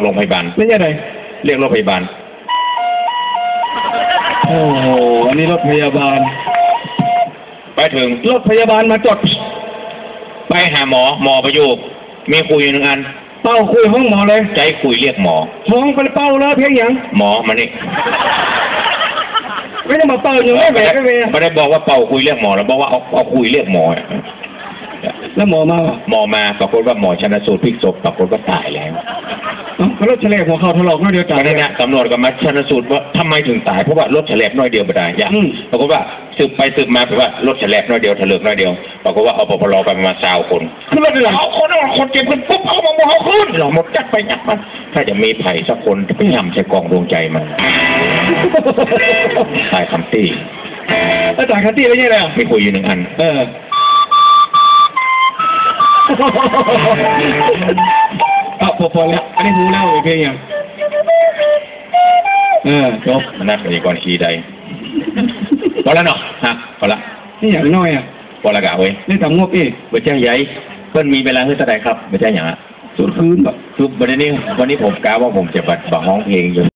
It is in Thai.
โรงพยาบาลไม่ใช่ไร เรียกรถพยาบาล โอ้โห อันนี้รถพยาบาล ไปถึงรถพยาบาลมาจอดไปหาหมอหมอประโยคมีคุยอยู่หนึ่งอัน เป้าคุยห้องหมอเลย ใจคุยเรียกหมอห้องไปเป้าแล้วเพียงอย่างหมอมานี่ไม่ได้มาเป้าอยู่ไม่แหวกไม่แหวกไม่ได้บอกว่าเป่าคุยเรียกหมอแล้วบอกว่าเอาเอาคุยเรียกหมอ แล้วหมอมาป่ะหมอมาปรากฏว่าหมอชนสูตรพลิกศพปรากฏว่าตายแล้วเอ้าเขารถเฉลยหัวเข่าถลอกน้อยเดียวตตาอยนนั้นนะตำรวจก็มาชนสูตรว่าทำไมถึงตายเพราะว่ารถแฉลบน้อยเดียวไม่ได้อย่างอืมปรากฏว่าสืบไปสืบมาแปลว่ารถแฉลบน้อยเดียวถลึกน้อยเดียวปรากฏว่าเอาปปรไปประมาณสาวคนขึ้นรถเลยเหรอเอาคนเอาคนเจ็บคนปุ๊บเอามาเอาขึ้นเราหมดจัดไปจัดมาถ้าจะมีไผ่สักคนจะไปยำใส่กล่องดวงใจมันตายคำตี้อาจารย์คัตตี้ไม่ใช่เหรอมีคุยอยู่หนึ่งอัน เออ เอาพอพอแล้วอันนี้รู้แล้วเพียงอย่างเออจบมันนัดกันอีกก่อนขี่ใดพอแล้วเนาะฮะพอละนี่อย่างน้อยอะพอละกะเว้ยนี่ทำงบเองเบอร์แจ้งใหญ่เพิ่นมีเวลาเพื่อแสดงครับเบอร์แจ้งอย่างอะสุดคืนแบบคือวันนี้วันนี้ผมกะว่าผมจะบัดบังห้องเพลงอยู่